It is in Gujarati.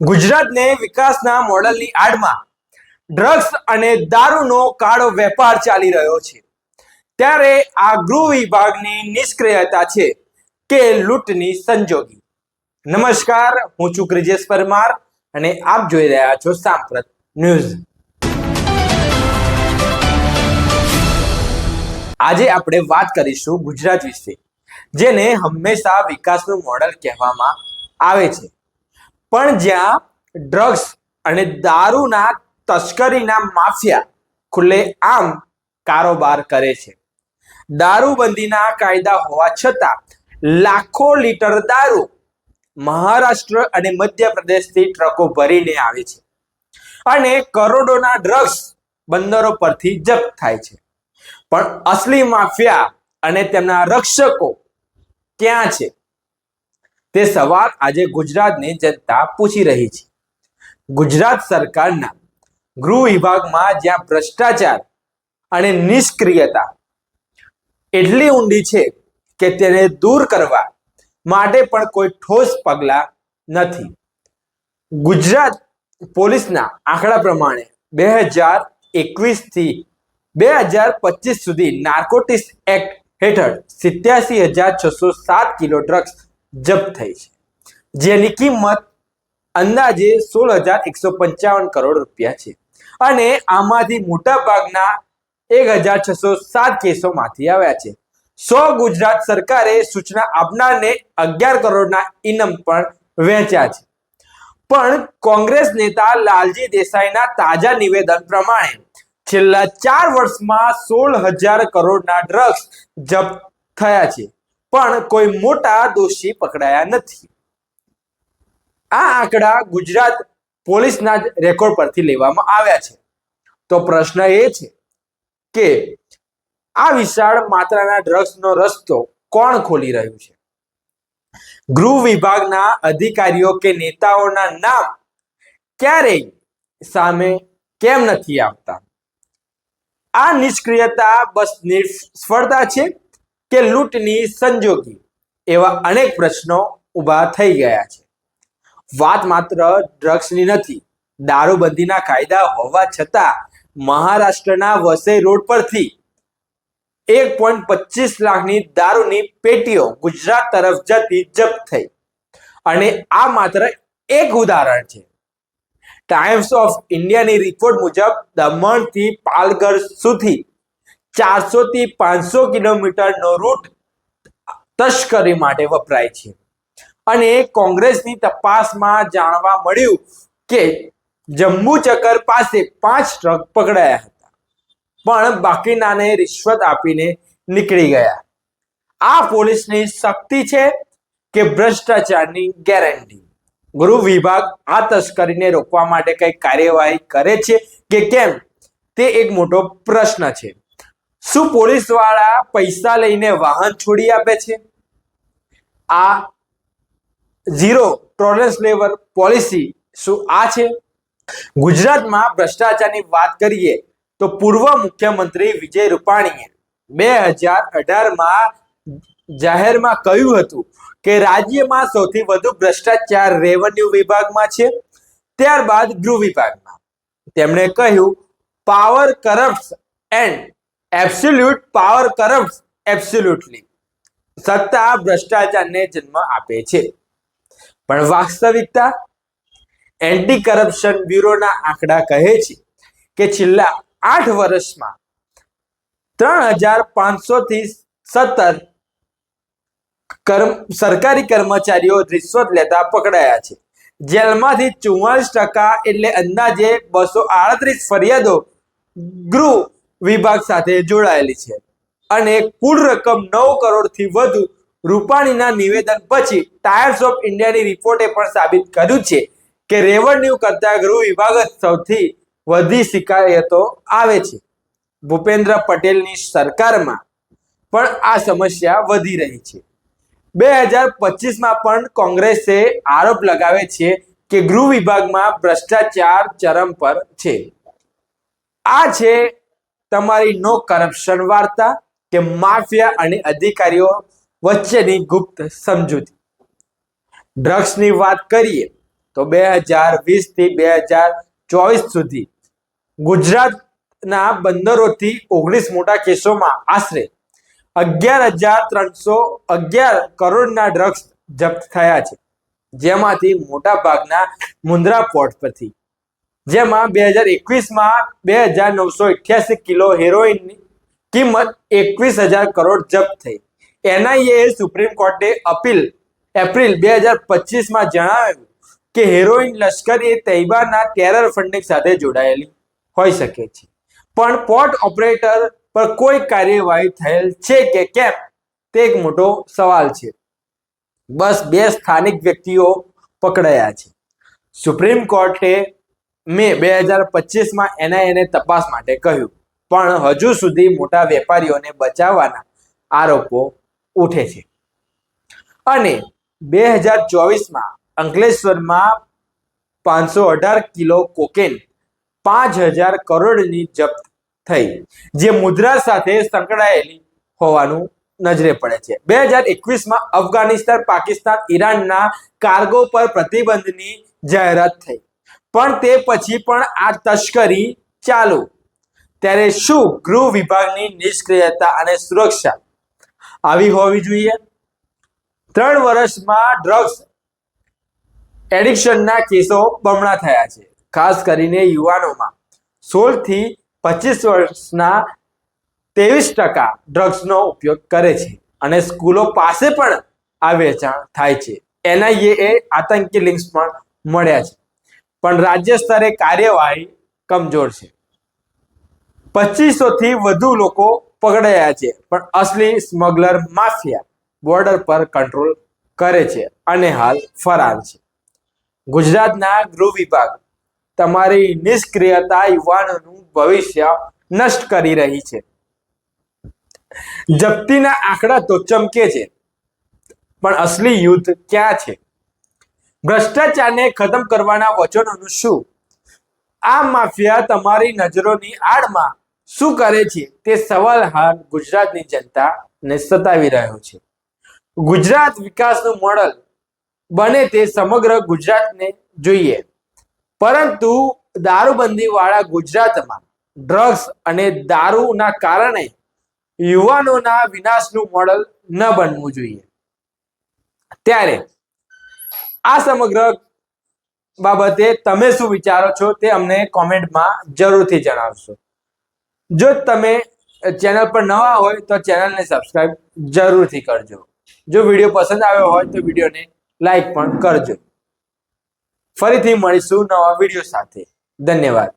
ગુજરાતને વિકાસના મોડલની આડમાં ડ્રગ્સ અને દારૂનો કાળો વેપાર ચાલી રહ્યો છે. ત્યારે આ ગૃહ વિભાગની નિષ્ક્રિયતા છે કે લૂંટની સંજોગી. નમસ્કાર, હું છું બ્રિજેશ પરમાર અને આપ જોઈ રહ્યા છો સાંપ્રત ન્યૂઝ. આજે આપણે વાત કરીશું ગુજરાત વિશે, જેને હંમેશા વિકાસનું મોડલ કહેવામાં આવે છે. પણ જ્યાં ડ્રગ્સ અને દારૂના તસ્કરીના માફિયા ખુલ્લે આમ કારોબાર કરે છે. દારૂબંધીના કાયદા હોવા છતાં લાખો લીટર દારૂ મહારાષ્ટ્ર અને મધ્યપ્રદેશથી ટ્રકો ભરીને આવે છે અને કરોડોના ડ્રગ્સ બંદરો પરથી જપ્ત થાય છે. પણ અસલી માફિયા અને તેમના રક્ષકો ક્યાં છે? તે સવાલ આજે ગુજરાતની જનતા પૂછી રહી છે. ગુજરાત સરકારના ગૃહ વિભાગમાં જ્યાં ભ્રષ્ટાચાર અને નિષ્ક્રિયતા એટલી ઊંડી છે કે તેને દૂર કરવા માટે પણ કોઈ ઠોસ પગલાં નથી. ગુજરાત પોલીસના આંકડા પ્રમાણે બે હજાર એકવીસથી બે હજાર પચીસ સુધી નાર્કોટિક્સ એક્ટ હેઠળ સિત્યાસી હજાર છસો સાત કિલો ડ્રગ્સ જપ્ત થઈ છે. જેની કિંમત અંદાજે સોળ હજાર એકસો પંચાવન કરોડ રૂપિયા છે. અને આમાંથી મોટા ભાગના એક હજાર છસો સાત કેસોમાંથી આવ્યા છે. સો ગુજરાત સરકારે સૂચના આપનારને અગિયાર કરોડના ઇનામ પણ વહેંચ્યા છે. પણ કોંગ્રેસ નેતા લાલજી દેસાઈના તાજા નિવેદન પ્રમાણે છેલ્લા ચાર વર્ષમાં સોળ હજાર કરોડના ડ્રગ્સ જપ્ત થયા છે. પણ કોઈ મોટા દોષી પકડાયા નથી. આ આંકડા ગુજરાત પોલીસના જ રેકોર્ડ પરથી લેવામાં આવ્યા છે. તો પ્રશ્ન એ છે કે આ વિશાળ માત્રાના ડ્રગ્સનો રસ્તો કોણ ખોલી રહ્યું છે? ગૃહ વિભાગના અધિકારીઓ કે નેતાઓના નામ ક્યારેય સામે કેમ નથી આવતા? આ નિષ્ક્રિયતા બસ નિષ્ફળતા છે કે લૂંટની સંજોગી એવા અનેક પ્રશ્નો ઊભા થઈ ગયા છે. વાત માત્ર ડ્રગ્સની નથી, દારૂબંધીના કાયદા હોવા છતાં મહારાષ્ટ્રના વસઈ રોડ પરથી એક પોઈન્ટ પચીસ લાખની દારૂની પેટીઓ ગુજરાત તરફ જતી જપ્ત થઈ. અને આ માત્ર એક ઉદાહરણ છે. ટાઈમ્સ ઓફ ઇન્ડિયાની રિપોર્ટ મુજબ દમણથી પાલઘર સુધી ચારસો થી પાંચસો કિલોમીટરનો રૂટ તસ્કરી માટે વપરાય છે. અને કોંગ્રેસની તપાસમાં જાણવા મળ્યું કે જમ્મુ ચક્કર પાસે પાંચ ટ્રક પકડાયા હતા. પણ બાકીનાને રિશ્વત આપીને નીકળી ગયા. આ પોલીસની શક્તિ છે કે ભ્રષ્ટાચારની ગેરંટી. ગૃહ વિભાગ આ તસ્કરીને રોકવા માટે કઈ કાર્યવાહી કરે છે કે કેમ? તે એક મોટો પ્રશ્ન છે. શું પોલીસવાળા પૈસા લઈને વાહન છોડી આપે છે? આ ઝીરો ટોલરન્સ લેવલ પોલિસી શું આ છે? ગુજરાતમાં ભ્રષ્ટાચારની વાત કરીએ તો પૂર્વ મુખ્યમંત્રી વિજય રૂપાણીએ બે હજાર અઢારમાં જાહેરમાં કહ્યું હતું કે રાજ્યમાં સૌથી વધુ ભ્રષ્ટાચાર રેવન્યુ વિભાગમાં છે, ત્યારબાદ ગૃહ વિભાગમાં. તેમણે કહ્યું power corrupt and absolute power corrupt absolutely સત્તા ભ્રષ્ટાચારને જન્મ આપે છે. પણ વાસ્તવિકતા એન્ટી કરપ્શન બ્યુરોના આંકડા કહે છે કે છેલ્લા આઠ વર્ષમાં ત્રણ હજાર પાંચસો થી સત્તર કર્મ, સરકારી કર્મચારીઓ રિશ્વત લેતા પકડાયા છે. જેલમાંથી ચુમ્માલીસ ટકા એટલે અંદાજે બસો આડત્રીસ ફરિયાદો ગૃહ વિભાગ સાથે જોડાયેલી છે. અને કુલ રકમ નવ કરોડથી વધુ રૂપાણીના નિવેદન પછી ટાયર્સ ઓફ ઇન્ડિયાની રિપોર્ટે પણ સાબિત કર્યું છે કે રેવન્યુ કરતા ગૃહ વિભાગ જ સૌથી વધી શિકાયતો આવે છે. ભૂપેન્દ્ર પટેલની સરકારમાં પણ આ સમસ્યા વધી રહી છે. બે હજાર પચીસમાં પણ કોંગ્રેસે આરોપ લગાવે છે કે ગૃહ વિભાગમાં ભ્રષ્ટાચાર ચરમ પર છે. આ છે તમારી નો કરપ્શન વાર્તા કે માફિયા અને અધિકારીઓ વચ્ચેની ગુપ્ત સમજૂતી. ડ્રગ્સની વાત કરીએ તો બે હજાર વીસથી બે હજાર ચોવીસ સુધી ગુજરાતના બંદરોથી ઓગણીસ મોટા કેસોમાં આશરે અગિયાર હજાર ત્રણસો અગિયાર કરોડના ડ્રગ્સ જપ્ત થયા છે, જેમાંથી મોટા ભાગના મુન્દ્રા પોર્ટ પરથી. જેમાં બે હજાર એકવીસમાં બે હજાર નવસો અઠ્યાસી કિલો હેરોઇનની કિંમત એકવીસ હજાર કરોડ જપ્ત થઈ. એનઆઈએ સુપ્રીમ કોર્ટે અપીલ એપ્રિલ બે હજાર પચીસમાં જણાવ્યું કે હેરોઇન લશ્કર એ તૈબાના ટેરર ફંડિંગ સાથે જોડાયેલી હોઈ શકે છે. પણ પોર્ટ ઓપરેટર પર કોઈ કાર્યવાહી થયેલ છે કે કેમ? તે એક મોટો સવાલ છે. બસ બે સ્થાનિક વ્યક્તિઓ પકડાયા છે. સુપ્રીમ કોર્ટે મે બે હજાર પચીસમાં એનઆઈને તપાસ માટે કહ્યું. પણ હજુ સુધી મોટા વેપારીઓને બચાવવાના આરોપો ઉઠે છે. અને બે હજાર ચોવીસમાં અંકલેશ્વરમાં પાંચસો અઢાર કિલો કોકેન પાંચ હજાર કરોડની જપ્ત થઈ, જે મુદ્રા સાથે સંકળાયેલી હોવાનું નજરે પડે છે. બે હજાર એકવીસમાં અફઘાનિસ્તાન, પાકિસ્તાન, ઈરાનના કાર્ગો પર પ્રતિબંધની જાહેરાત થઈ. પણ તે પછી પણ આ તસ્કરી ચાલુ. ત્યારે શું ગૃહ વિભાગની નિષ્ક્રિયતા અને સુરક્ષા આવી હોવી જોઈએ? ત્રણ વર્ષમાં ડ્રગ્સ એડિક્શનના કેસો બમણા થયા છે, ખાસ કરીને યુવાનોમાં. સોળથી પચીસ વર્ષના ત્રેવીસ ટકા ડ્રગ્સનો ઉપયોગ કરે છે અને સ્કૂલો પાસે પણ આ વેચાણ થાય છે. એનઆઈએ આતંકી લિંક્સ પણ મળ્યા છે. પણ રાજ્ય સ્તરે કાર્યવાહી કમજોર છે. પચીસો થી વધુ લોકો પકડાયા છે, પણ અસલી સ્મગલર માફિયા બોર્ડર પર કંટ્રોલ કરે છે અને હાલ ફરાર છે. ગુજરાતના ગૃહ વિભાગ તમારી નિષ્ક્રિયતા યુવાનોનું ભવિષ્ય નષ્ટ કરી રહી છે. જપ્તીના આંકડા તો ચમકે છે, પણ અસલી યુદ્ધ ક્યાં છે? ભ્રષ્ટાચારને ખતમ કરવાના વચનોનું શું? આ માફિયા તમારી નજરોની આડમાં શું કરે છે? તે સવાલ હાલ ગુજરાતની જનતાને સતાવી રહ્યો છે. ગુજરાત વિકાસનું મોડલ બને તે સમગ્ર ગુજરાતને જોઈએ. પરંતુ દારૂબંધી વાળા ગુજરાતમાં ડ્રગ્સ અને દારૂના કારણે યુવાનોના વિનાશનું મોડલ ન બનવું જોઈએ. ત્યારે આ સમગ્ર બાબતે તમે શું વિચારો છો તે અમને કોમેન્ટમાં જરૂરથી જણાવશો. જો તમે ચેનલ પર નવા હોય તો ચેનલને સબસ્ક્રાઇબ જરૂરથી કરજો. જો વીડિયો પસંદ આવ્યો હોય તો વિડીયોને લાઈક પણ કરજો. ફરીથી મળીશું નવા વીડિયો સાથે. ધન્યવાદ.